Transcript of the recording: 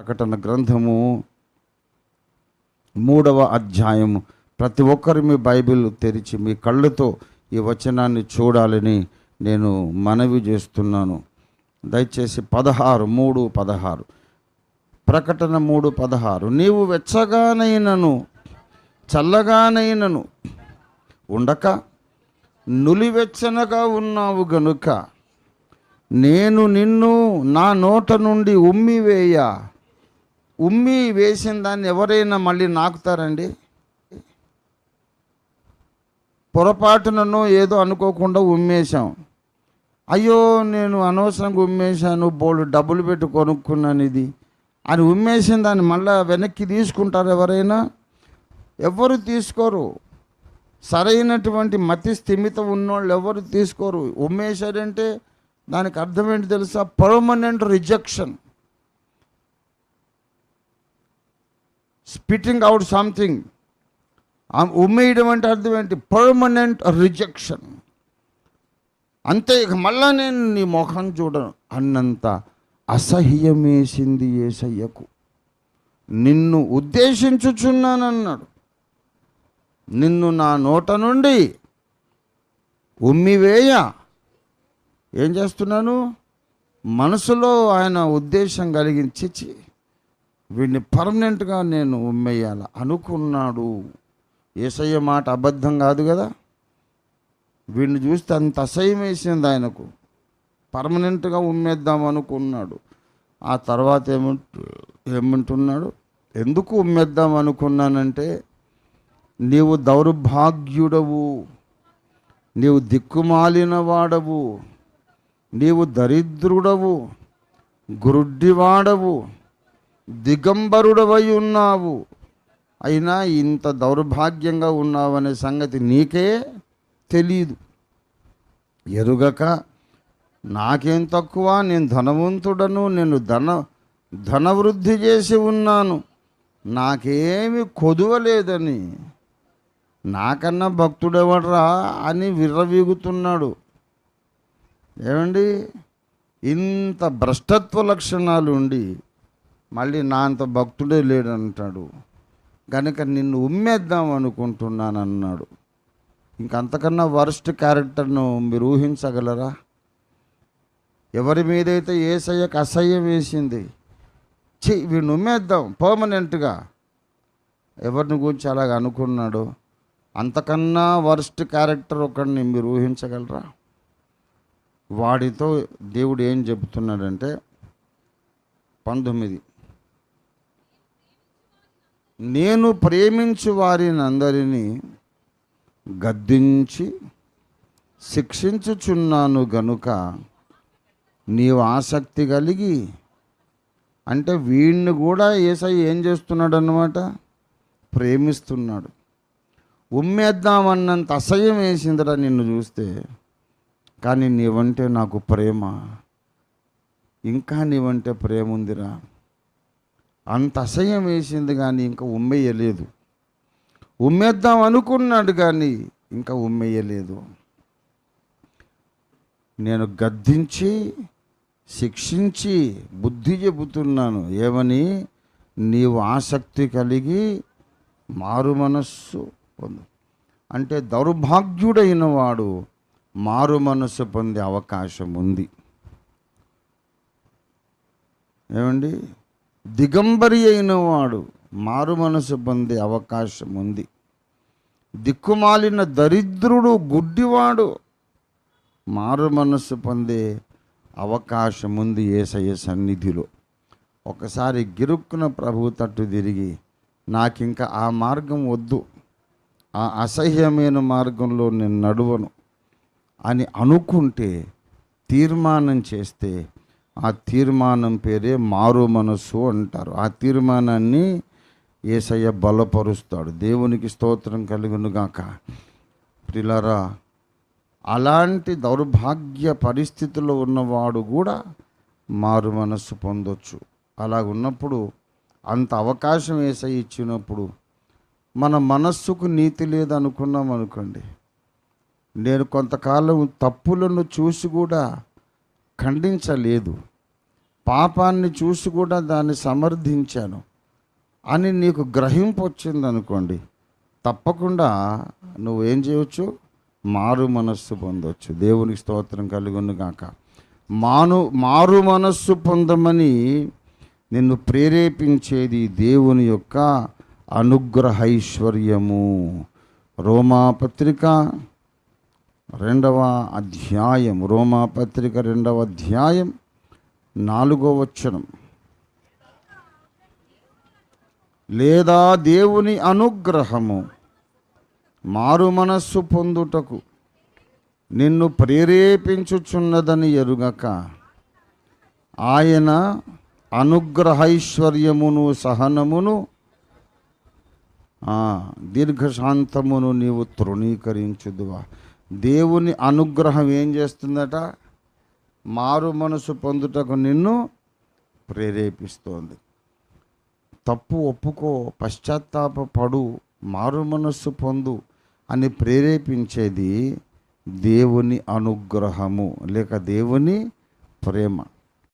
ప్రకటన గ్రంథము మూడవ అధ్యాయము. ప్రతి ఒక్కరు మీ బైబిల్ తెరిచి మీ కళ్ళతో ఈ వచనాన్ని చూడాలని నేను మనవి చేస్తున్నాను. దయచేసి పదహారు మూడు పదహారు. ప్రకటన మూడు పదహారు. నీవు వెచ్చగానైనను చల్లగానైనను ఉండక నులివెచ్చనగా ఉన్నావు గనుక నేను నిన్ను నా నోట నుండి ఉమ్మి వేయ ఉమ్మి వేసిన దాన్ని ఎవరైనా మళ్ళీ నాకుతారండి? పొరపాటునను ఏదో అనుకోకుండా ఉమ్మేశాం. అయ్యో నేను అనవసరంగా ఉమ్మేశాను బోల్డ్ డబ్బులు పెట్టి కొనుక్కున్నాను ఇది అని ఉమ్మేసిన దాన్ని మళ్ళీ వెనక్కి తీసుకుంటారు ఎవరైనా? ఎవరు తీసుకోరు? సరైనటువంటి మతి స్థిమితం ఉన్నోళ్ళు ఎవరు తీసుకోరు? ఉమ్మేశారంటే దానికి అర్థం ఏంటి తెలుసా? Permanent rejection spitting out something ఉమ్మేయడం అంటే అర్థం ఏంటి? పర్మనెంట్ రిజెక్షన్ అంతే ఇక మళ్ళా నేను నీ ముఖం చూడను. అన్నంత అసహ్యమేసింది ఏసయ్యకు. నిన్ను ఉద్దేశించుచున్నానన్నాడు. నిన్ను నా నోట నుండి ఉమ్మివేయ. ఏం చేస్తున్నాను? మనసులో ఆయన ఉద్దేశం కలిగించి "ఛీ, వీడిని పర్మనెంట్గా నేను ఉమ్మేయాల. అనుకున్నాడు. ఏసయ్య మాట అబద్ధం కాదు కదా? వీడిని చూస్తే అంత అసహ్యం వేసింది ఆయనకు. పర్మనెంట్గా ఉమ్మేద్దాం అనుకున్నాడు. ఆ తర్వాత ఏమంటు ఏమంటున్నాడు? ఎందుకు ఉమ్మేద్దాం అనుకున్నానంటే నీవు దౌర్భాగ్యుడవు. నీవు దిక్కుమాలిన వాడవు నీవు దరిద్రుడవు. గురుడ్డివాడవు. దిగంబరుడవై ఉన్నావు. అయినా ఇంత దౌర్భాగ్యంగా ఉన్నావనే సంగతి నీకే తెలీదు. ఎరుగక నాకేం తక్కువ? నేను ధనవంతుడను నేను ధన ధనవృద్ధి చేసి ఉన్నాను. నాకేమి కొదువలేదని. నాకన్నా భక్తుడెవడరా అని విర్రవీగుతున్నాడు. ఏమండి? ఇంత భ్రష్టత్వ లక్షణాలు ఉండి మళ్ళీ నా అంత భక్తుడే లేడంటాడు. కనుక నిన్ను ఉమ్మేద్దాం అనుకుంటున్నాను అన్నాడు ఇంకంతకన్నా వరస్ట్ క్యారెక్టర్ను మీరు ఊహించగలరా? ఎవరి మీదైతే ఏసయ్యకు అసహ్యం వేసింది చి వీడిని ఉమ్మేద్దాం పర్మనెంట్గా. ఎవరిని గురించి అలాగ అనుకున్నాడు అంతకన్నా వరస్ట్ క్యారెక్టర్ ఒకడిని మీరు ఊహించగలరా? వాడితో దేవుడు ఏం చెబుతున్నాడంటే పంతొమ్మిది. నేను ప్రేమించు వారిని అందరినీ గద్దించి శిక్షించుచున్నాను గనుక నీవు ఆసక్తి కలిగి అంటే వీడిని కూడా ఏసై ఏం చేస్తున్నాడు అన్నమాట ప్రేమిస్తున్నాడు. ఉమ్మేద్దామన్నంత అసహ్యం వేసిందిరా నిన్ను చూస్తే. కానీ నీవంటే నాకు ప్రేమ. ఇంకా నీవంటే ప్రేమ ఉందిరా అంత అసహ్యం వేసింది కానీ ఇంకా ఉమ్మేయలేదు. ఉమ్మేద్దాం అనుకున్నాడు కానీ ఇంకా ఉమ్మేయలేదు. నేను గద్దించి శిక్షించి బుద్ధి చెబుతున్నాను. ఏమని? నీవు ఆసక్తి కలిగి మారు మనస్సు పొందు. అంటే దౌర్భాగ్యుడైన వాడు మారు మనస్సు పొందే అవకాశం ఉంది. ఏమండి? దిగంబరి అయిన వాడు మారు మనసు పొందే అవకాశం ఉంది. దిక్కుమాలిన దరిద్రుడు గుడ్డివాడు మారు మనస్సు పొందే అవకాశం ఉంది ఏసయ్య సన్నిధిలో. ఒకసారి గిరుక్కున ప్రభు తట్టు తిరిగి నాకింక ఆ మార్గం వద్దు. ఆ అసహ్యమైన మార్గంలో నేను నడువను అని అనుకుంటే తీర్మానం చేస్తే ఆ తీర్మానం పేరే మారు మనస్సు అంటారు. ఆ తీర్మానాన్ని ఏసయ్య బలపరుస్తాడు. దేవునికి స్తోత్రం కలుగునుగాక. ప్రిలరా అలాంటి దౌర్భాగ్య పరిస్థితుల్లో ఉన్నవాడు కూడా మారు మనస్సు పొందొచ్చు. అలా ఉన్నప్పుడు అంత అవకాశం ఏసై ఇచ్చినప్పుడు మన మనస్సుకు నీతి లేదనుకున్నాం అనుకోండి నేను కొంతకాలం తప్పులను చూసి కూడా ఖండించలేదు. పాపాన్ని చూసి కూడా దాన్ని సమర్థించాను. అని నీకు గ్రహింపు వచ్చింది అనుకోండి తప్పకుండా నువ్వేం చేయవచ్చు మారు మనస్సు పొందవచ్చు దేవునికి స్తోత్రం కలుగును గాక. మాను మారు మనస్సు పొందమని నిన్ను ప్రేరేపించేది దేవుని యొక్క అనుగ్రహైశ్వర్యము రోమాపత్రిక రెండవ అధ్యాయం రోమాపత్రిక రెండవ అధ్యాయం నాలుగో వచ్చనం లేదా దేవుని అనుగ్రహము మారు మనస్సు పొందుటకు నిన్ను ప్రేరేపించుచున్నదని ఎరుగక ఆయన అనుగ్రహైశ్వర్యమును సహనమును దీర్ఘశాంతమును నీవు తృణీకరించుదువా. దేవుని అనుగ్రహం ఏం చేస్తుందట? మారు మనసు పొందుటకు నిన్ను ప్రేరేపిస్తోంది. తప్పు ఒప్పుకో పశ్చాత్తాప పడు మారు మనస్సు పొందు అని ప్రేరేపించేది దేవుని అనుగ్రహము లేక దేవుని ప్రేమ.